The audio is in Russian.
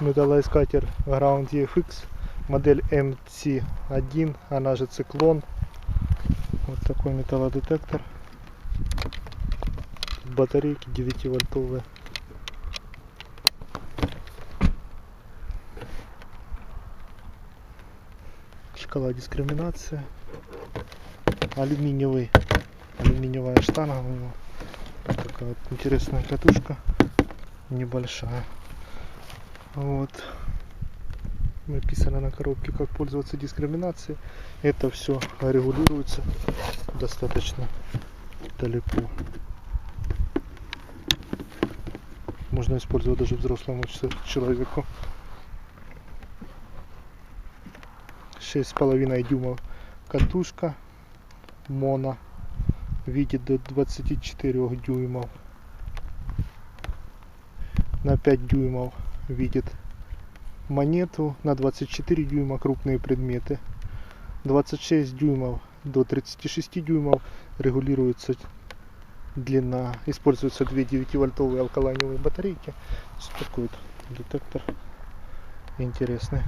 металлоискатель Ground EFX, модель MC1, она же циклон. Вот такой металлодетектор. Батарейки 9 вольтовые. Шкала дискриминации. Алюминиевый, алюминиевая штанга у него. Такая вот интересная катушка небольшая. Вот. Написано на коробке, как пользоваться дискриминацией. Это все регулируется достаточно далеко. Можно использовать даже взрослому человеку. 6,5 дюймов катушка моно видит до 24 дюймов на 5 дюймов видит монету, на 24 дюйма крупные предметы, 26 дюймов до 36 дюймов регулируется длина, используются две 9-вольтовые алкалайновые батарейки. Такой вот детектор интересный.